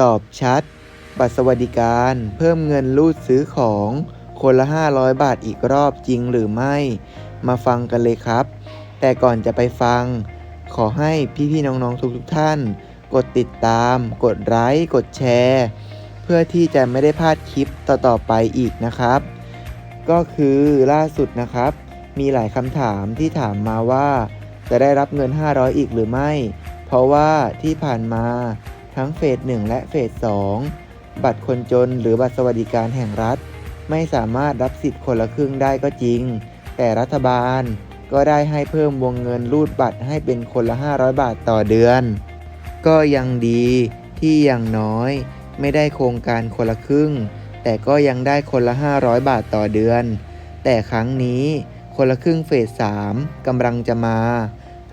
ตอบชัด บัตรสวัสดิการเพิ่มเงินรูดซื้อของคนละ 500 บาทอีกรอบจริงหรือไม่ มาฟังกันเลยครับ แต่ก่อนจะไปฟัง ขอให้พี่ๆน้องๆทุกๆท่าน กดติดตาม กดไลค์กดแชร์ เพื่อที่จะไม่ได้พลาดคลิปต่อๆไปอีกนะครับ ก็คือล่าสุดนะครับ มีหลายคำถามที่ถามมาว่า จะได้รับเงิน 500 อีกหรือไม่ เพราะว่าที่ผ่านมา ทั้งเฟส 1 และเฟส 2 บัตรคนจนหรือบัตรสวัสดิการแห่งรัฐ ไม่สามารถรับสิทธิ์คนละครึ่งได้ก็จริง แต่รัฐบาลก็ได้ให้เพิ่มวงเงินรูดบัตรให้เป็นคนละ 500 บาทต่อเดือน ก็ยังดีที่อย่างน้อย ไม่ได้โครงการคนละครึ่ง แต่ก็ยังได้คนละ 500 บาทต่อเดือน แต่ครั้งนี้คนละครึ่งเฟส 3กำลังจะมา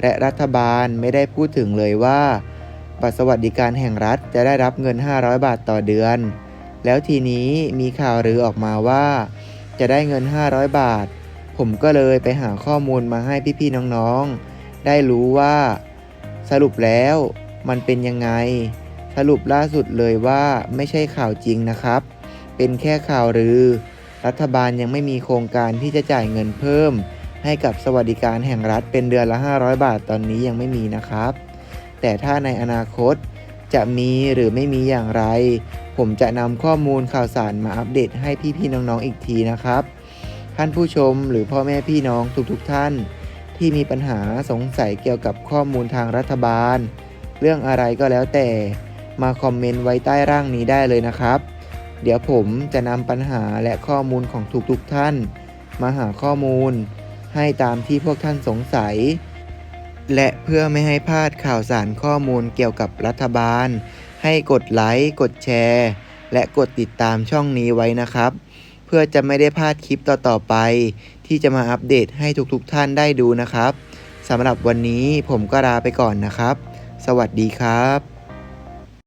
และรัฐบาลไม่ได้พูดถึงเลยว่า บัตรสวัสดิการแห่งรัฐจะได้รับเงิน 500 บาทต่อเดือน แล้วทีนี้มีข่าวลือออกมาว่า จะได้เงิน 500 บาท ผมก็เลยไปหาข้อมูลมาให้พี่ๆน้องๆ ได้รู้ว่าสรุปแล้วมันเป็นยังไง สรุปล่าสุดเลยว่าไม่ใช่ข่าวจริงนะครับ เป็นแค่ข่าวลือ รัฐบาลยังไม่มีโครงการที่จะจ่ายเงินเพิ่ม ให้กับสวัสดิการแห่งรัฐเป็นเดือนละ 500 บาทตอนนี้ยังไม่มีนะครับ แต่ถ้าในอนาคตจะมีหรือไม่มีอย่างไร ผมจะนำข้อมูลข่าวสารมาอัปเดตให้พี่ๆน้องๆอีกทีนะครับ ท่านผู้ชมหรือพ่อแม่พี่น้องทุกๆท่าน ที่มีปัญหาสงสัยเกี่ยวกับข้อมูลทางรัฐบาล เรื่องอะไรก็แล้วแต่มาคอมเมนต์ไว้ใต้ร่างนี้ได้เลยนะครับ เดี๋ยวผมจะนำปัญหาและข้อมูลของทุกๆท่าน มาหาข้อมูล ให้ตามที่พวกท่านสงสัย และเพื่อไม่ให้พลาดข่าวสารข้อมูลเกี่ยวกับรัฐบาล ให้กดไลค์ กดแชร์ และกดติดตามช่องนี้ไว้นะครับ เพื่อจะไม่ได้พลาดคลิปต่อๆไป ที่จะมาอัปเดตให้ทุกๆท่านได้ดูนะครับสำหรับวันนี้ผมก็ลาไปก่อนนะครับ สวัสดีครับ